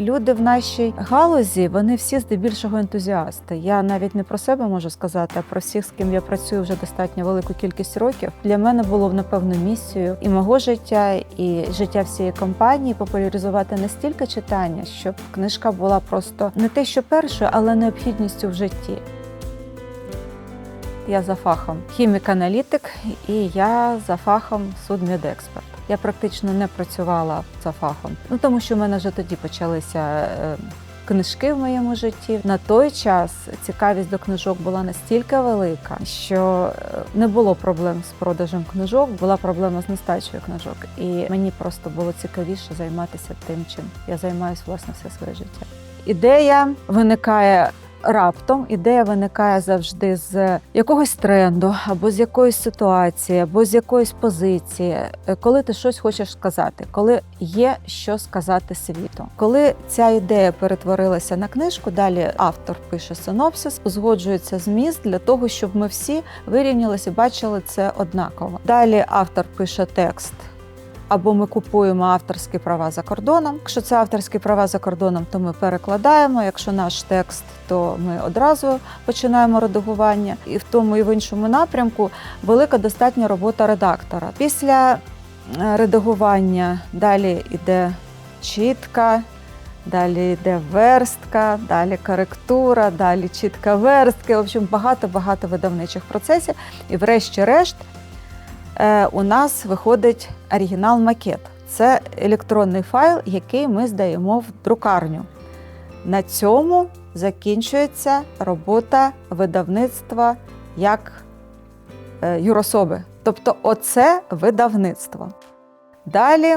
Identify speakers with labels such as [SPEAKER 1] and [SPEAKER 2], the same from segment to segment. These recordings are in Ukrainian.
[SPEAKER 1] люди в нашій галузі вони всі здебільшого ентузіасти. Я навіть не про себе можу сказати, а про всіх, з ким я працюю вже достатньо велику кількість років. Для мене було напевно місією і мого життя, і життя всієї компанії популяризувати настільки читання, щоб книжка була просто не те, що першою, але необхідністю в житті. Я за фахом хімік-аналітик і я за фахом судмедексперт. Я практично не працювала за фахом, ну тому що в мене вже тоді почалися е, книжки в моєму житті. На той час цікавість до книжок була настільки велика, що е, не було проблем з продажем книжок, була проблема з нестачею книжок. І мені просто було цікавіше займатися тим, чим я займаюся власне все своє життя. Ідея виникає раптом ідея виникає завжди з якогось тренду, або з якоїсь ситуації, або з якоїсь позиції, е, коли ти щось хочеш сказати, коли є що сказати світу. Коли ця ідея перетворилася на книжку, далі автор пише синопсис, узгоджується зміст для того, щоб ми всі вирівнялися бачили це однаково. Далі автор пише текст або ми купуємо авторські права за кордоном. Якщо це авторські права за кордоном, то ми перекладаємо. Якщо наш текст, то ми одразу починаємо редагування. І в тому і в іншому напрямку велика достатня робота редактора. Після е, редагування далі йде чітка. Далі йде верстка, далі коректура, далі чітка верстки. В общем, багато-багато видавничих процесів. І, врешті-решт, у нас виходить оригінал-макет. Це електронний файл, який ми здаємо в друкарню. На цьому закінчується робота видавництва як е, юрособи. Тобто, оце видавництво. Далі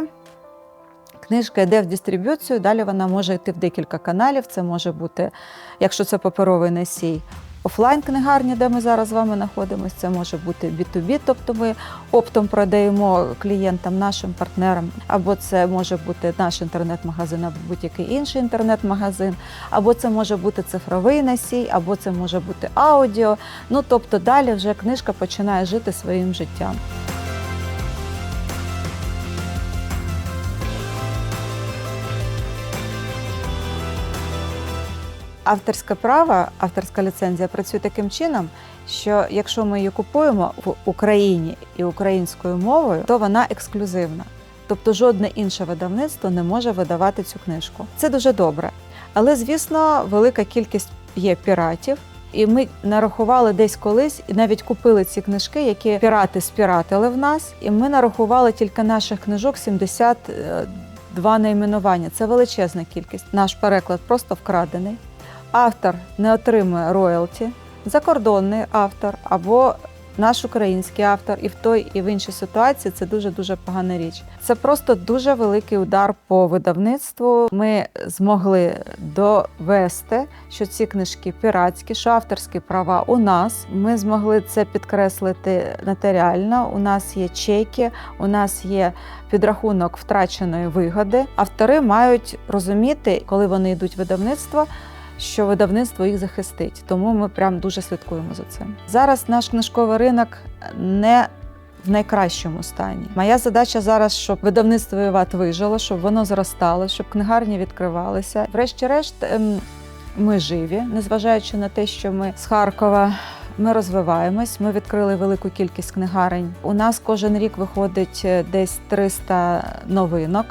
[SPEAKER 1] книжка йде в дистриб'юцію, далі вона може йти в декілька каналів. Це може бути, якщо це паперовий носій, офлайн книгарні, де ми зараз з вами знаходимося. Це може бути B2B, тобто ми оптом продаємо клієнтам, нашим партнерам, або це може бути наш інтернет-магазин, або будь-який інший інтернет-магазин, або це може бути цифровий носій, або це може бути аудіо. Ну тобто далі вже книжка починає жити своїм життям. Авторське право, авторська ліцензія працює таким чином, що якщо ми її купуємо в Україні і українською мовою, то вона ексклюзивна. Тобто жодне інше видавництво не може видавати цю книжку. Це дуже добре. Але, звісно, велика кількість є піратів. І ми нарахували десь колись і навіть купили ці книжки, які пірати спіратили в нас. І ми нарахували тільки наших книжок 72 найменування. Це величезна кількість. Наш переклад просто вкрадений. Автор не отримує роялті, закордонний автор або наш український автор, і в той, і в іншій ситуації це дуже дуже погана річ. Це просто дуже великий удар по видавництву. Ми змогли довести, що ці книжки піратські, що авторські права у нас. Ми змогли це підкреслити нотаріально. У нас є чеки, у нас є підрахунок втраченої вигоди. Автори мають розуміти, коли вони йдуть в видавництво що видавництво їх захистить. Тому ми прям дуже слідкуємо за цим. Зараз наш книжковий ринок не в найкращому стані. Моя задача зараз, щоб видавництво «Іват» вижило, щоб воно зростало, щоб книгарні відкривалися. Врешті-решт, ем, ми живі, незважаючи на те, що ми з Харкова. Ми розвиваємось. Ми відкрили велику кількість книгарень. У нас кожен рік виходить е, десь 300 новинок.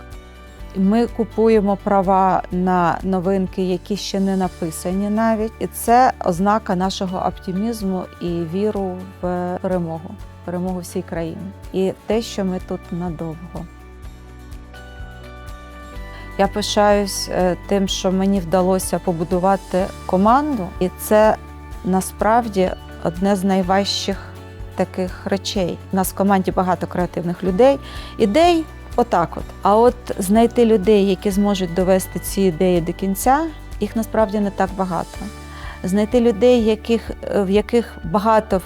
[SPEAKER 1] Ми купуємо права на новинки, які ще не написані навіть, і це ознака нашого оптимізму і віру в перемогу, перемогу всій країні, і те, що ми тут надовго. Я пишаюсь е, тим, що мені вдалося побудувати команду, і це насправді одне з найважчих таких речей. У нас в команді багато креативних людей, ідей. Отак, от. А от знайти людей, які зможуть довести ці ідеї до кінця, їх насправді не так багато. Знайти людей, яких, в яких багато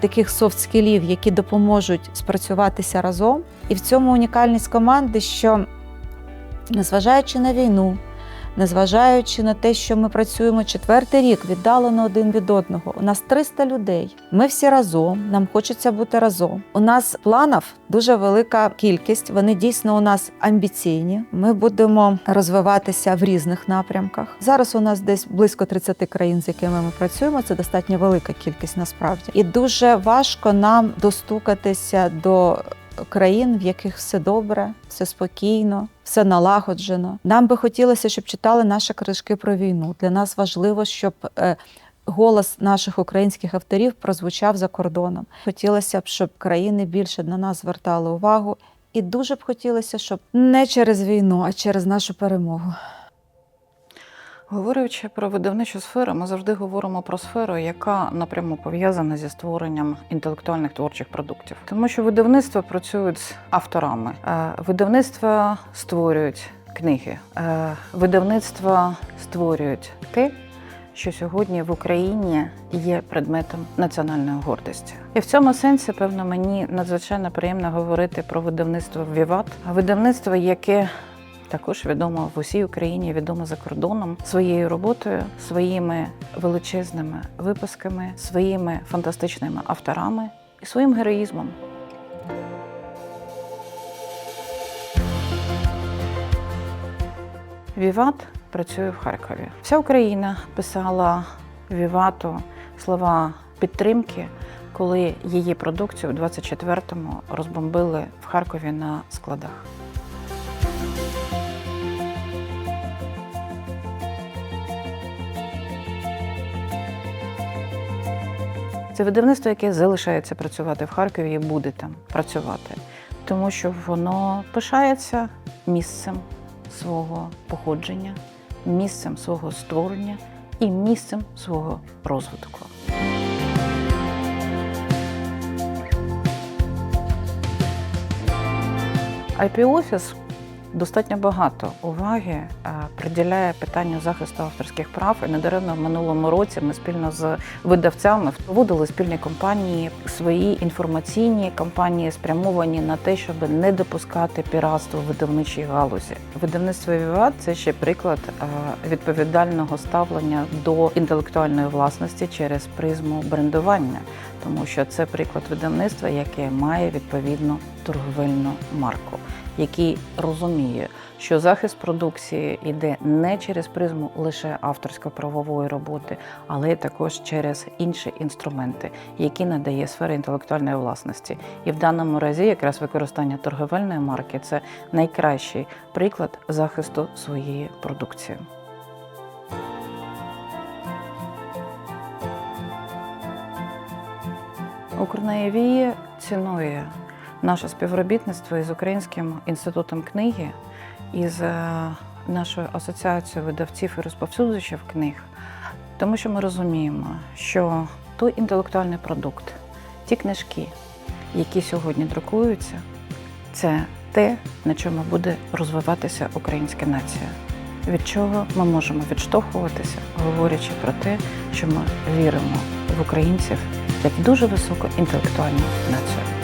[SPEAKER 1] таких софт-скілів, які допоможуть спрацюватися разом. І в цьому унікальність команди, що незважаючи на війну, незважаючи на те, що ми працюємо четвертий рік віддалено один від одного. У нас 300 людей. Ми всі разом. Нам хочеться бути разом. У нас планів дуже велика кількість. Вони дійсно у нас амбіційні. Ми будемо розвиватися в різних напрямках. Зараз у нас десь близько 30 країн, з якими ми працюємо. Це достатньо велика кількість насправді, і дуже важко нам достукатися до країн, в яких все добре, все спокійно, все налагоджено. Нам би хотілося, щоб читали наші книжки про війну. Для нас важливо, щоб е, голос наших українських авторів прозвучав за кордоном. Хотілося б, щоб країни більше на нас звертали увагу. І дуже б хотілося, щоб не через війну, а через нашу перемогу.
[SPEAKER 2] Говорячи про видавничу сферу, ми завжди говоримо про сферу, яка напряму пов'язана зі створенням інтелектуальних творчих продуктів, тому що видавництва працюють з авторами, Е, видавництва створюють книги, Е, видавництва створюють те. Що сьогодні в Україні є предметом національної гордості, і в цьому сенсі, певно, мені надзвичайно приємно говорити про видавництво Віват, видавництво, яке також відомо в усій Україні, відомо за кордоном своєю роботою, своїми величезними випусками, своїми фантастичними авторами і своїм героїзмом. Віват працює в Харкові. Вся Україна писала Вівату слова підтримки, коли її продукцію в 24-му розбомбили в Харкові на складах. Це видавництво, яке залишається працювати в Харкові і буде там працювати, тому що воно пишається місцем свого походження, місцем свого створення і місцем свого розвитку. IP-офіс достатньо багато уваги е, приділяє питанню захисту авторських прав. І недаремно в минулому році ми спільно з видавцями вводили спільні кампанії, свої інформаційні кампанії спрямовані на те, щоб не допускати піратство в видавничій галузі. Видавництво Віват це ще приклад е, відповідального ставлення до інтелектуальної власності через призму брендування, тому що це приклад видавництва, яке має відповідну торговельну марку який розуміє, що захист продукції йде не через призму лише авторсько-правової роботи, але також через інші інструменти, які надає сфера інтелектуальної власності. І в даному разі якраз використання торговельної марки це найкращий приклад захисту своєї продукції. Укрнаєві цінує наше співробітництво із Українським інститутом книги, із е, нашою асоціацією видавців і розповсюджувачів книг, тому що ми розуміємо, що той інтелектуальний продукт, ті книжки, які сьогодні друкуються, це те, на чому буде розвиватися українська нація. Від чого ми можемо відштовхуватися, говорячи про те, що ми віримо в українців як дуже високу інтелектуальну націю.